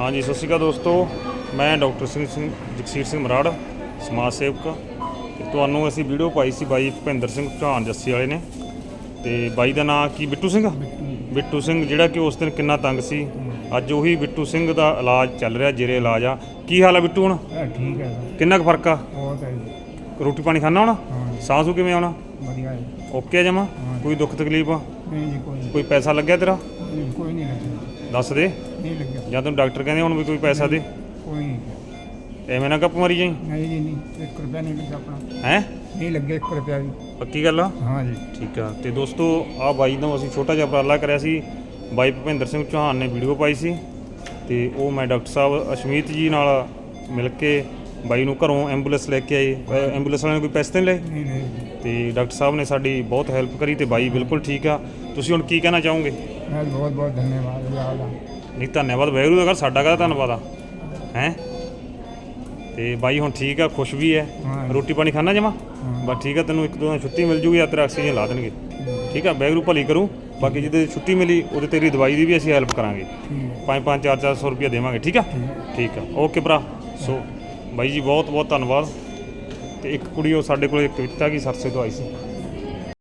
ਹਾਂਜੀ ਸਤਿ ਸ਼੍ਰੀ ਅਕਾਲ ਦੋਸਤੋ। ਮੈਂ ਡਾਕਟਰ ਸਿੰਘ ਸਿੰਘ ਜਗਸੀਰ ਸਿੰਘ ਮਰਾੜ ਸਮਾਜ ਸੇਵਕ। ਤੇ ਤੁਹਾਨੂੰ ਅਸੀਂ ਵੀਡੀਓ ਪਾਈ ਸੀ ਬਾਈ ਭੁਪਿੰਦਰ ਸਿੰਘ ਚੌਹਾਨ ਜੱਸੀ ਵਾਲੇ ਨੇ। ਤੇ ਬਾਈ ਦਾ ਨਾਂ ਕੀ? ਬਿੱਟੂ ਸਿੰਘ? ਬਿੱਟੂ ਸਿੰਘ ਜਿਹੜਾ ਕਿ ਉਸ ਦਿਨ ਕਿੰਨਾ ਤੰਗ ਸੀ। ਅੱਜ ਉਹੀ ਬਿੱਟੂ ਸਿੰਘ ਦਾ ਇਲਾਜ ਚੱਲ ਰਿਹਾ ਜੇਰੇ ਇਲਾਜ ਆ। ਕੀ ਹਾਲ ਆ ਬਿੱਟੂ ਹੁਣ? ਠੀਕ ਹੈ ਕਿੰਨਾ ਕੁ ਫ਼ਰਕ ਆ? ਬਹੁਤ ਹੈ ਜੀ। ਰੋਟੀ ਪਾਣੀ ਖਾਣਾ ਹੁਣ? ਹਾਂ ਸਾਹ ਸੂ ਕਿਵੇਂ ਆਉਣਾ ਵਧੀਆ ਹੈ ਓਕੇ ਜਮਾ। ਕੋਈ ਦੁੱਖ ਤਕਲੀਫ ਆ? ਨਹੀਂ ਜੀ ਕੋਈ ਕੋਈ ਪੈਸਾ ਲੱਗਿਆ ਤੇਰਾ? ਕੋਈ ਨਹੀਂ ਲੱਗਿਆ। ਦੱਸ ਦੇ। ਨਹੀਂ ਲੱਗਿਆ ਜਾਂ ਤੈਨੂੰ ਡਾਕਟਰ ਕਹਿੰਦੇ ਹੁਣ ਵੀ ਕੋਈ ਪੈਸਾ ਦੇ। ਕੋਈ ਨਹੀਂ ਐਵੇਂ ਨਾ ਮਾਰੀ ਜਾਈ। ਨਹੀਂ ਜੀ ਨਹੀਂ। 1 ਰੁਪਿਆ ਨਹੀਂ ਲੱਗਿਆ ਆਪਣਾ। ਹੈ? ਨਹੀਂ ਲੱਗੇ 1 ਰੁਪਿਆ ਵੀ। ਪੱਕੀ ਗੱਲ ਆ? ਹਾਂ ਜੀ। ਠੀਕ ਆ। ਤੇ ਦੋਸਤੋ ਆ ਬਾਈ ਨੂੰ ਅਸੀਂ ਛੋਟਾ ਜਿਹਾ ਉਪਰਾਲਾ ਕਰਿਆ ਸੀ। ਬਾਈ ਭੁਪਿੰਦਰ ਸਿੰਘ ਚੌਹਾਨ ਨੇ ਵੀਡੀਓ ਪਾਈ ਸੀ। ਤੇ ਉਹ ਮੈਂ ਡਾਕਟਰ ਸਾਹਿਬ ਅਸ਼ਮੀਤ ਜੀ ਨਾਲ ਮਿਲ ਕੇ ਬਾਈ ਨੂੰ ਘਰੋਂ ਐਂਬੂਲੈਂਸ ਲੈ ਕੇ ਆਏ। ਅ, ਐਂਬੂਲੈਂਸ ਵਾਲਿਆਂ ਨੇ ਕੋਈ ਪੈਸੇ ਤਾਂ ਨਹੀਂ ਲਏ? ਨਹੀਂ ਨਹੀਂ। ਤੇ ਡਾਕਟਰ ਸਾਹਿਬ ਨੇ ਸਾਡੀ ਬਹੁਤ ਹੈਲਪ ਕਰੀ ਤੇ ਬਾਈ ਬਿਲਕੁਲ ਠੀਕ ਆ। ਤੁਸੀਂ ਹੁਣ ਕੀ ਕਹਿਣਾ ਚਾਹੋਗੇ? ਮੈਂ ਬਹੁਤ ਬਹੁਤ ਧੰਨਵਾਦ ਜੀ ਆਪਦਾ ਨਹੀਂ ਧੰਨਵਾਦ ਵੈਗਰੂ ਦਾ ਕਰ ਸਾਡਾ ਕਾਹਦਾ ਧੰਨਵਾਦ ਆ? ਹੈ? ਤੇ ਬਾਈ ਹੁਣ ਠੀਕ ਆ ਖੁਸ਼ ਵੀ ਹੈ ਹਾਂ। ਰੋਟੀ ਪਾਣੀ ਖਾਣਾ ਜਮਾ। ਬਸ ਠੀਕ ਆ ਤੈਨੂੰ ਇੱਕ ਦੋ ਦਿਨ ਛੁੱਟੀ ਮਿਲ ਜੂਗੀ ਆ ਤੇਰਾ ਆਕਸੀਜਨ ਲਾ ਦੇਣਗੇ। ਠੀਕ। ਆ ਵੈਗਰੂ ਭਲੀ ਕਰੂ। ਬਾਕੀ ਜਿਹਦੇ ਛੁੱਟੀ ਮਿਲੀ ਉਹਦੇ ਤੇਰੀ ਦਵਾਈ ਦੀ ਵੀ ਅਸੀਂ ਹੈਲਪ ਕਰਾਂਗੇ। ਠੀਕ। ਹੈ 5-5 4-400 ਰੁਪਏ ਦੇਵਾਂਗੇ ਠੀਕ ਆ? ਠੀਕ ਆ ਓਕੇ ਭਰਾ। ਸੋ ਬਾਈ ਜੀ ਬਹੁਤ ਬਹੁਤ ਧੰਨਵਾਦ। ਤੇ ਇੱਕ ਕੁੜੀ ਉਹ ਸਾਡੇ ਕੋਲ ਇੱਕ ਕਵਿਤਾ ਕੀ ਸਰਸੇ ਤੋਂ ਆਈ ਸੀ।